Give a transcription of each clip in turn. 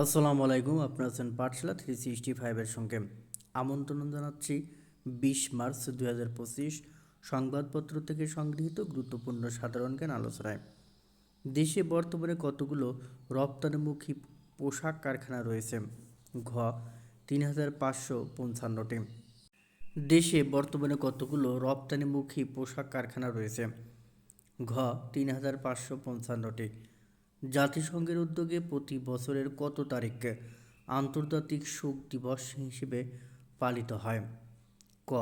আসসালামু আলাইকুম আপনারা আছেন পাঠশালা থ্রি সিক্সটি ফাইভের সঙ্গে। আমন্ত্রণ জানাচ্ছি বিশ মার্চ দুই হাজার পঁচিশ, সংবাদপত্র থেকে সংগৃহীত গুরুত্বপূর্ণ সাধারণ জ্ঞান আলোচনায়। দেশে বর্তমানে কতগুলো রপ্তানিমুখী পোশাক কারখানা রয়েছে? ঘ, তিন হাজার পাঁচশো পঞ্চান্নটি। দেশে বর্তমানে কতগুলো রপ্তানিমুখী পোশাক কারখানা রয়েছে? ঘ, তিন হাজার পাঁচশো পঞ্চান্নটি। জাতিসংঘের উদ্যোগে প্রতি বছরের কত তারিখকে আন্তর্জাতিক শোক দিবস হিসেবে পালিত হয়? ক.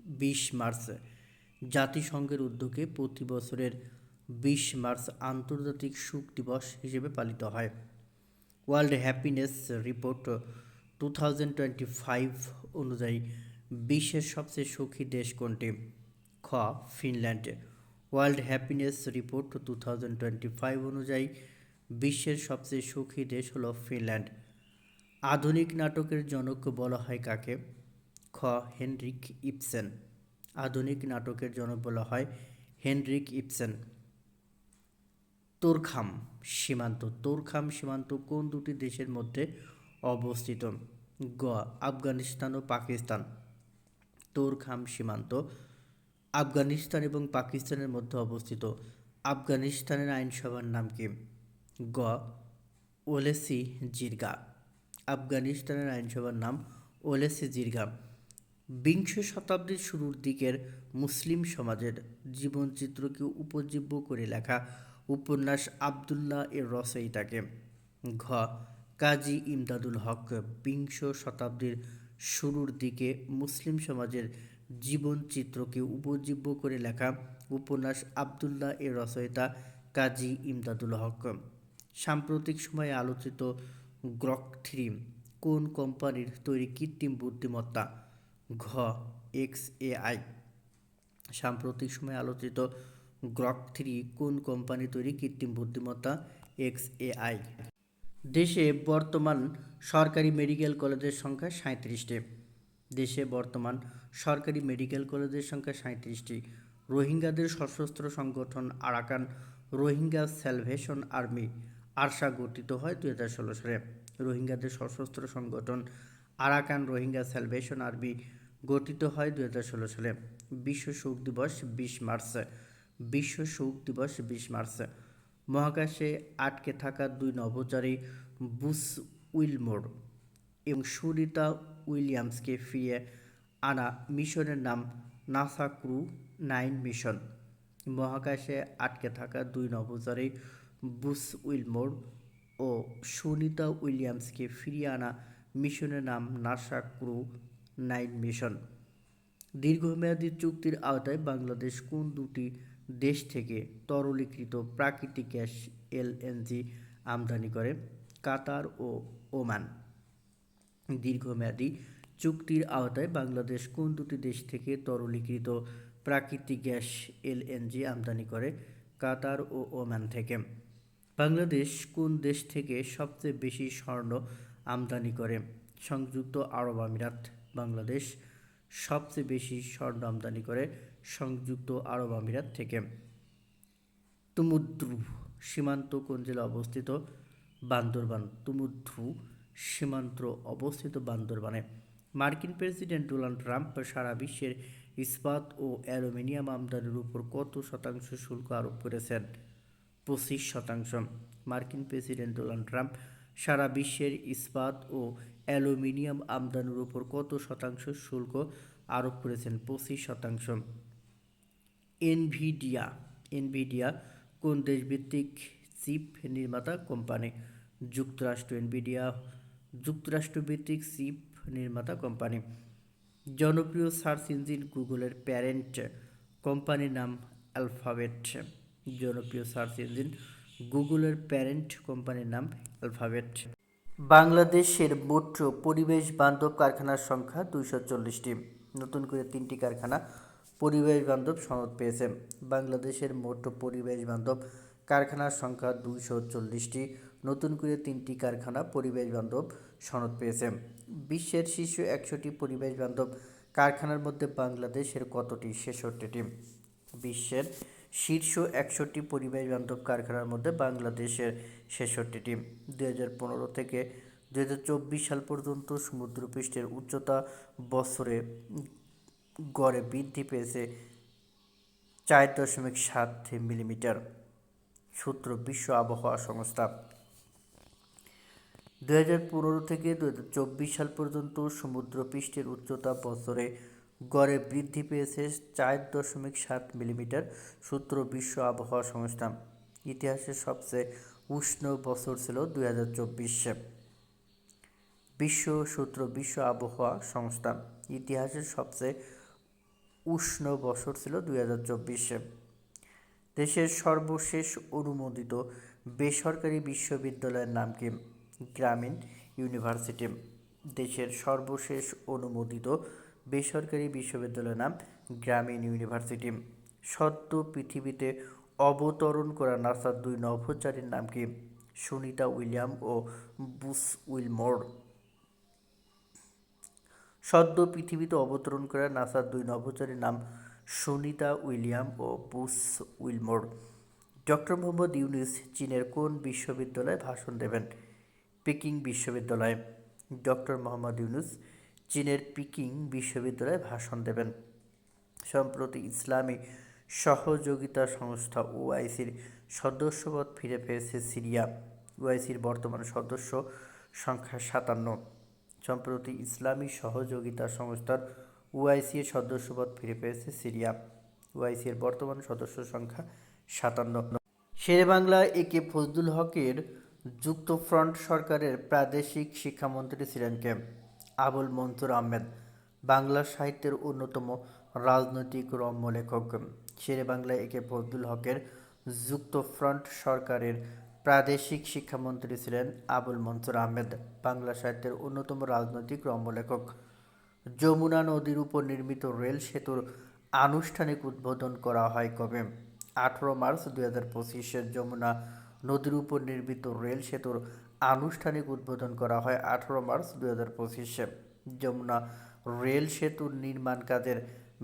বিশ মার্চ। জাতিসংঘের উদ্যোগে প্রতি বছরের বিশ মার্চ আন্তর্জাতিক শোক দিবস হিসেবে পালিত হয়। World happiness report two thousand twenty five অনুযায়ী বিশ্বের সবচেয়ে সুখী দেশ কোনটি? খ. Finland. World happiness report two thousand twenty five অনুযায়ী বিশ্বের সবচেয়ে সুখী দেশ হলো ফিনল্যান্ড। আধুনিক নাটকের জনক বলা হয় কাকে? খ. হেনরিক ইপসেন আধুনিক নাটকের জনক বলা হয় হেনরিক ইপসেন তোরখাম সীমান্ত। তোরখাম সীমান্ত কোন দুটি দেশের মধ্যে অবস্থিত? গ. আফগানিস্তান ও পাকিস্তান। তোরখাম সীমান্ত আফগানিস্তান এবং পাকিস্তানের মধ্যে অবস্থিত। আফগানিস্তানের আইনসভার নাম কি? গ, ওলেসি জিরগা। আফগানিস্তানের আইনসভার নাম ওলেসি জিরগা। বিংশ শতাব্দীর শুরুর দিকের মুসলিম সমাজের জীবনচিত্রকে উপজীব্য করে লেখা উপন্যাস আবদুল্লাহ এর রচয়িতাকে ঘ, কাজী ইমদাদুল হক বিংশ শতাব্দীর শুরুর দিকে মুসলিম সমাজের জীবনচিত্রকে উপজীব্য করে লেখা উপন্যাস আবদুল্লাহ এর রচয়িতা কাজী ইমদাদুল হক। সাম্প্রতিক সময়ে আলোচিত গ্রক থ্রি কোন কোম্পানির তৈরি কৃত্রিম বুদ্ধিমত্তা? ঘ, এক্স এআই সাম্প্রতিক সময়ে আলোচিত গ্রক থ্রি কোন কোম্পানি তৈরি কৃত্রিম বুদ্ধিমত্তা? এক্স এআই দেশে বর্তমান সরকারি মেডিকেল কলেজের সংখ্যা সাঁত্রিশটি দেশে বর্তমান সরকারি মেডিকেল কলেজের সংখ্যা সাঁত্রিশটি রোহিঙ্গাদের সশস্ত্র সংগঠন Arakan Rohingya Salvation Army. ARSA গঠিত হয় দুই হাজার ষোলো সালে। রোহিঙ্গাদের সশস্ত্র সংগঠন আরাকান রোহিঙ্গা স্যালভেশন আর্মি গঠিত হয় দুই হাজার ষোলো সালে। বিশ্ব শোক দিবস বিশ মার্চ। বিশ্ব শোক দিবস বিশ মার্চ। মহাকাশে আটকে থাকা দুই নভোচারী বুস উইলমোর এবং সুরিতা উইলিয়ামসকে ফিরিয়ে আনা মিশনের নাম নাসা ক্রু নাইন মিশন। মহাকাশে আটকে থাকা দুই নভোচারী বুস উইলমোর ও সুনিতা উইলিয়ামসকে ফিরিয়ে আনা মিশনের নাম নাসা ক্রু নাইন মিশন। দীর্ঘমেয়াদী চুক্তির আওতায় বাংলাদেশ কোন দুটি দেশ থেকে তরলীকৃত প্রাকৃতিক গ্যাস এলএনজি আমদানি করে? কাতার ও ওমান। দীর্ঘমেয়াদী চুক্তির আওতায় বাংলাদেশ কোন দুটি দেশ থেকে তরলীকৃত প্রাকৃতিক গ্যাস এলএনজি আমদানি করে? কাতার ও ওমান থেকে। বাংলাদেশ কোন দেশ থেকে সবচেয়ে বেশি স্বর্ণ আমদানি করে? সংযুক্ত আরব আমিরাত, বাংলাদেশ সবচেয়ে বেশি স্বর্ণ আমদানি করে সংযুক্ত আরব আমিরাত থেকে। তুমুদ্রু সীমান্ত কোন জেলা অবস্থিত? বান্দরবান। তুমুদ্রু সীমান্ত অবস্থিত বান্দরবানে। মার্কিন প্রেসিডেন্ট ডোনাল্ড ট্রাম্প সারা বিশ্বের ইস্পাত ও অ্যালুমিনিয়াম আমদানির উপর কত শতাংশ শুল্ক আরোপ করেছেন? পঁচিশ শতাংশ। মার্কিন প্রেসিডেন্ট ডোনাল্ড ট্রাম্প সারা বিশ্বের ইস্পাত ও অ্যালুমিনিয়াম আমদানির উপর কত শতাংশ শুল্ক আরোপ করেছেন? পঁচিশ শতাংশ। এনভিডিয়া। এনভিডিয়া কোন দেশভিত্তিক চিপ নির্মাতা কোম্পানি? যুক্তরাষ্ট্র। এনভিডিয়া যুক্তরাষ্ট্রভিত্তিক চিপ নির্মাতা কোম্পানি। জনপ্রিয় সার্চ ইঞ্জিন গুগলের প্যারেন্ট কোম্পানির নাম অ্যালফাবেট। জনপ্রিয় সার্চ ইঞ্জিন, গুগলের প্যারেন্ট কোম্পানির নাম অ্যালফাবেট বাংলাদেশের মোট পরিবেশ বান্ধব কারখানার সংখ্যা দুইশো চল্লিশটি। নতুন করে তিনটি কারখানা পরিবেশ বান্ধব সনদ পেয়েছে। বাংলাদেশের মোট পরিবেশ বান্ধব কারখানার সংখ্যা দুইশো চল্লিশটি। নতুন করে তিনটি কারখানা পরিবেশ বান্ধব সনদ পেয়েছে। বিশ্বের শীর্ষ একশোটি পরিবেশ বান্ধব কারখানার মধ্যে বাংলাদেশের কতটি? ছেষট্টিটি। বিশ্বের শীর্ষ একষট্টি পরিবেশ বান্ধব কারখানার মধ্যে বাংলাদেশের ছেষট্টিটি। দুই হাজার পনেরো থেকে দু হাজার চব্বিশ সাল পর্যন্ত সমুদ্রপৃষ্ঠের উচ্চতা বছরে গড়ে বৃদ্ধি পেয়েছে চার দশমিক সাত মিলিমিটার, সূত্র বিশ্ব আবহাওয়া সংস্থা। দু হাজার পনেরো থেকে দু হাজার চব্বিশ সাল পর্যন্ত সমুদ্রপৃষ্ঠের উচ্চতা বছরে গড়ে বৃদ্ধি পেয়েছে চার দশমিক সাত মিলিমিটার, সূত্র বিশ্ব আবহাওয়া সংস্থা। ইতিহাসের সবচেয়ে উষ্ণ বছর ছিল দুই হাজার চব্বিশে। বিশ্ব সূত্র বিশ্ব আবহাওয়া সংস্থা। ইতিহাসের সবচেয়ে উষ্ণ বছর ছিল দুই হাজার চব্বিশে। দেশের সর্বশেষ অনুমোদিত বেসরকারি বিশ্ববিদ্যালয়ের নাম কি? গ্রামীণ ইউনিভার্সিটি। দেশের সর্বশেষ অনুমোদিত বেসরকারি বিশ্ববিদ্যালয়ের নাম গ্রামীণ ইউনিভার্সিটি। সদ্য পৃথিবীতে অবতরণ করা নাসার দুই নভোচারীর নাম কি? সুনিতা উইলিয়াম ও বুস উইলমোর। সদ্য পৃথিবীতে অবতরণ করা নাসার দুই নভোচারীর নাম সুনিতা উইলিয়াম ও Butch Wilmore. Doctor Mohammad Yunus চীনের কোন বিশ্ববিদ্যালয়ে ভাষণ দেবেন? পিকিং বিশ্ববিদ্যালয়ে। ডক্টর মোহাম্মদ ইউনুস চীনের পিকিং বিশ্ববিদ্যালয়ে ভাষণ দেবেন। সম্প্রতি ইসলামী সহযোগিতা সংস্থা ওআইসির সদস্যপদ ফিরে পেয়েছে সিরিয়া। ওআইসির বর্তমান সদস্য সংখ্যা সাতান্ন। সম্প্রতি ইসলামী সহযোগিতা সংস্থার ওআইসি এর সদস্যপদ ফিরে পেয়েছে সিরিয়া। ওআইসি এর বর্তমান সদস্য সংখ্যা সাতান্ন। শেরেবাংলা একে ফজলুল হকের যুক্তফ্রন্ট সরকারের প্রাদেশিক শিক্ষামন্ত্রী ছিলেন কে? আবুল মনসুর আহমেদ, বাংলা সাহিত্যের অন্যতম রাজনৈতিক রম্য লেখক শেরে বাংলায় একে ফজলুল হকের যুক্তফ্রন্ট সরকারের প্রাদেশিক শিক্ষামন্ত্রী ছিলেন আবুল মনসুর আহমেদ, বাংলা সাহিত্যের অন্যতম রাজনৈতিক রম্য লেখক যমুনা নদীর উপর নির্মিত রেল সেতুর আনুষ্ঠানিক উদ্বোধন করা হয় কবে? আঠেরো মার্চ দুই হাজার পঁচিশে যমুনা নদীর উপর নির্মিত রেল সেতুর আনুষ্ঠানিক উদ্বোধন করা হয় আঠেরো মার্চ দুই হাজার পঁচিশে। যমুনা রেল সেতুর নির্মাণ কাজের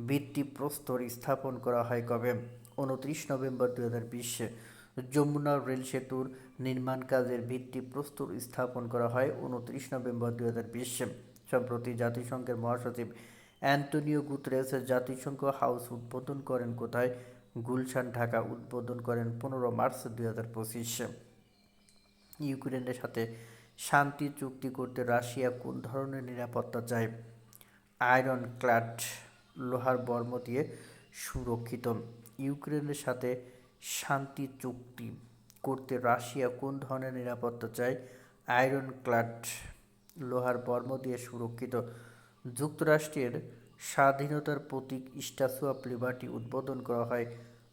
ভিত্তিপ্রস্তর স্থাপন করা হয় কবে? উনত্রিশ নভেম্বর দুই হাজার বিশে। যমুনা রেল সেতুর নির্মাণ কাজের ভিত্তিপ্রস্তর স্থাপন করা হয় উনত্রিশ নভেম্বর দুই হাজার বিশে। সম্প্রতি জাতিসংঘের মহাসচিব অ্যান্টনিও গুতরেস জাতিসংঘ হাউস উদ্বোধন করেন কোথায়? গুলশান, ঢাকা, উদ্বোধন করেন পনেরো মার্চ দুই হাজার পঁচিশে। ইউক্রেনের সাথে শান্তি চুক্তি করতে রাশিয়া কোন ধরনের নিরাপত্তা চায়? আয়রন ক্লাড লোহার বর্ম দিয়ে সুরক্ষিত। ইউক্রেনের সাথে শান্তি চুক্তি করতে রাশিয়া কোন ধরনের নিরাপত্তা চায়? আয়রন ক্লাড লোহার বর্ম দিয়ে সুরক্ষিত। যুক্তরাষ্ট্রের স্বাধীনতার প্রতীক স্ট্যাচু অফ লিবার্টি উদ্বোধন করা হয়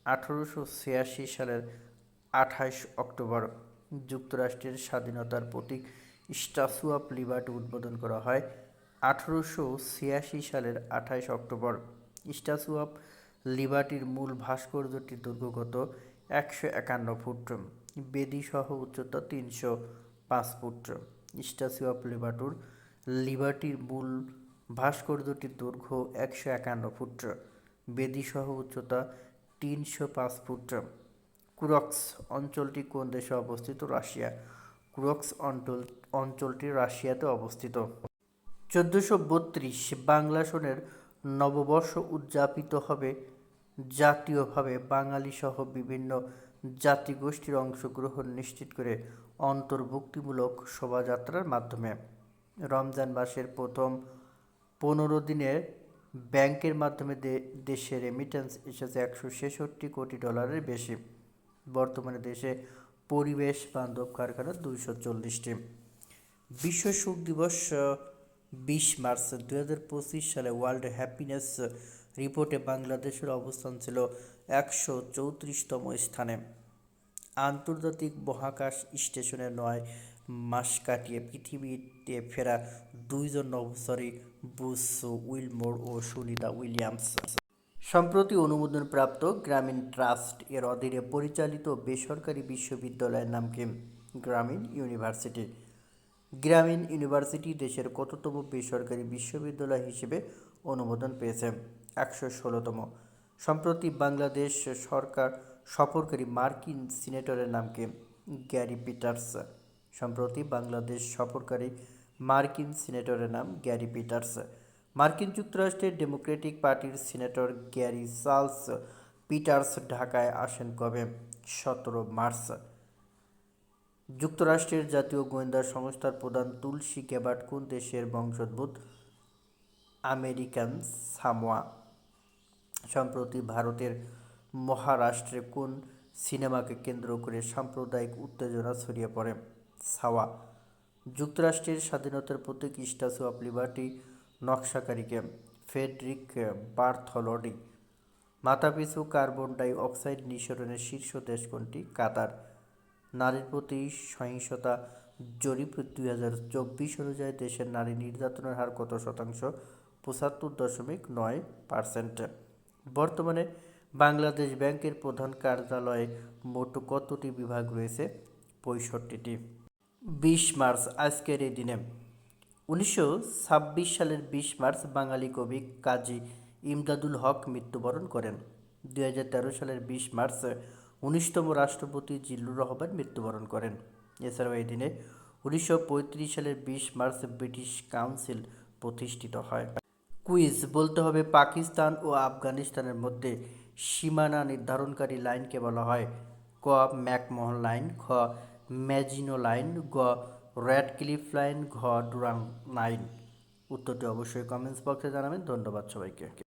আঠারোশো ছিয়াশি সালের আঠাশ অক্টোবর। যুক্তরাষ্ট্রের স্বাধীনতার প্রতীক স্ট্যাচু অফ লিবার্টি উদ্বোধন করা হয় আঠারোশো ছিয়াশি সালের আঠাশ অক্টোবর। স্ট্যাচু অফ লিবার্টির মূল ভাস্কর্যটি দুর্গগত একশো একান্ন ফুট, বেদিসহ উচ্চতা তিনশো পাঁচ ফুট। স্ট্যাচু অফ লিবার্টুর লিবার্টির মূল ভাস্কর্যটির দৈর্ঘ্য একশো একান্ন ফুট, বেদিসহ উচ্চতা তিনশো পাঁচ ফুট। কুরক্স অঞ্চলটি কোন দেশে অবস্থিত? রাশিয়া। কুরক্স অঞ্চল অঞ্চলটি রাশিয়াতে অবস্থিত। চোদ্দোশো বত্রিশ বাংলা সনের নববর্ষ উদযাপিত হবে। জাতীয়ভাবে বাঙালি সহ বিভিন্ন জাতিগোষ্ঠীর অংশগ্রহণ নিশ্চিত করে অন্তর্ভুক্তিমূলক শোভাযাত্রার মাধ্যমে। রমজান মাসের প্রথম পনেরো দিনে ব্যাংকের মাধ্যমে দেশে রেমিটেন্স এসেছে একশো ছেষট্টি কোটি ডলারের বেশি। বর্তমানে দেশে পরিবেশ বান্ধব কারখানা দুইশো চল্লিশটি। বিশ্ব সুখ দিবস বিশ মার্চ দু হাজার পঁচিশ সালে ওয়ার্ল্ড হ্যাপিনেস রিপোর্টে বাংলাদেশের অবস্থান ছিল একশো চৌত্রিশতম স্থানে। আন্তর্জাতিক মহাকাশ স্টেশনে নয় মাস কাটিয়ে পৃথিবীতে ফেরা দুইজন নভোচারী বুস উইলমোর ও সুনিতা উইলিয়ামস। সম্প্রতি অনুমোদনপ্রাপ্ত গ্রামীণ ট্রাস্ট এর অধীনে পরিচালিত বেসরকারি বিশ্ববিদ্যালয়ের নাম কি? গ্রামীণ ইউনিভার্সিটি। গ্রামীণ ইউনিভার্সিটি দেশের কততম বেসরকারি বিশ্ববিদ্যালয় হিসেবে অনুমোদন পেয়েছে? একশো ষোলোতম। সম্প্রতি বাংলাদেশ সরকার সফরকারী মার্কিন সিনেটরের নাম কি? Gary Peters. সম্প্রতি বাংলাদেশ সফরকারী মার্কিন সিনেটরের নাম গ্যারি পিটার্স। মার্কিন যুক্তরাষ্ট্রের ডেমোক্রেটিক পার্টির সিনেটর গ্যারি চার্লস পিটার্স ঢাকায় আসেন কবে? সতেরো মার্চ। যুক্তরাষ্ট্রের জাতীয় গোয়েন্দা সংস্থার প্রধান তুলসী গ্যাবার্ট কোন দেশের বংশোদ্ভূত? American Samoa. সম্প্রতি ভারতের মহারাষ্ট্রে কোন সিনেমাকে কেন্দ্র করে সাম্প্রদায়িক উত্তেজনা ছড়িয়ে পড়ে? সাওয়া। যুক্তরাষ্ট্রের স্বাধীনতার প্রতীক স্ট্যাচু অফ লিবার্টি নকশাকারীকে ফেডরিক বার্থলডি। মাথাপিছু কার্বন ডাই অক্সাইড নিঃসরণের শীর্ষ দেশ কোনটি? কাতার। নারীর প্রতি সহিংসতা জরিপ দুই হাজার চব্বিশ অনুযায়ী দেশের নারী নির্যাতনের হার কত শতাংশ? পঁচাত্তর দশমিক নয় পার্সেন্ট। বর্তমানে বাংলাদেশ ব্যাংকের প্রধান কার্যালয়ে মোট কতটি বিভাগ রয়েছে? পঁয়ষট্টিটি। বিশ মার্চ, আজকের এই দিনে উনিশশো ছাব্বিশ সালের বিশ মার্চ বাঙালি কবি কাজী ইমদাদুল হক মৃত্যুবরণ করেন। দুই হাজার তেরো সালের বিশ মার্চ উনিশতম রাষ্ট্রপতি জিল্লুর রহমান মৃত্যুবরণ করেন। এছাড়াও এই দিনে উনিশশো পঁয়ত্রিশ সালের বিশ মার্চ ব্রিটিশ কাউন্সিল প্রতিষ্ঠিত হয়। কুইজ, বলতে হবে পাকিস্তান ও আফগানিস্তানের মধ্যে সীমানা নির্ধারণকারী লাইনকে বলা হয়। ক, ম্যাকমোহন লাইন, খ, ম্যাজিনো লাইন, গ রেড ক্লিফ লাইন ঘর ডুরাং নাইন। উত্তরটি অবশ্যই কমেন্টস বক্সে জানাবেন। ধন্যবাদ সবাইকে।